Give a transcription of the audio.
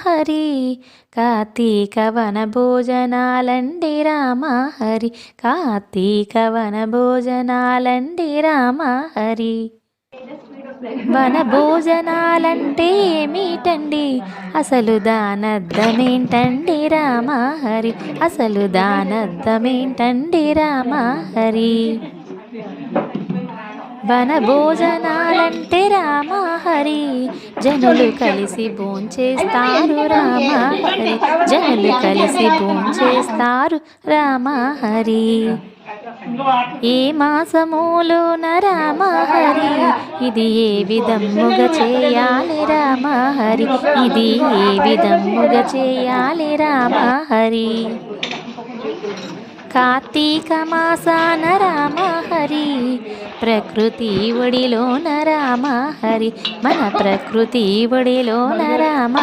హరి కార్తీక వన భోజనాలండి రామ హరి కార్తీక వన భోజనాలండి రామ హరి వన భోజనాలంటే ఏమిటండి? అసలు దానద్దమేంటండి రామ హరి అసలు దానద్దమేంటండి రామ హరి వన కావాలంటే రామ హరి. జనులు కలిసి భోంచేస్తారు రామ హరి. జనులు కలిసి భోంచేస్తారు రామ హరి. ఏ మాసములోన రామ హరి? ఇది ఏ విధముగా చేయాలి రామ హరి? ఇది ఏ విధముగా చేయాలి రామ హరి? కార్తీక మాసాన రామ ప్రకృతి ఒడిలో నరామ హరి మన ప్రకృతి ఒడిలో నరామ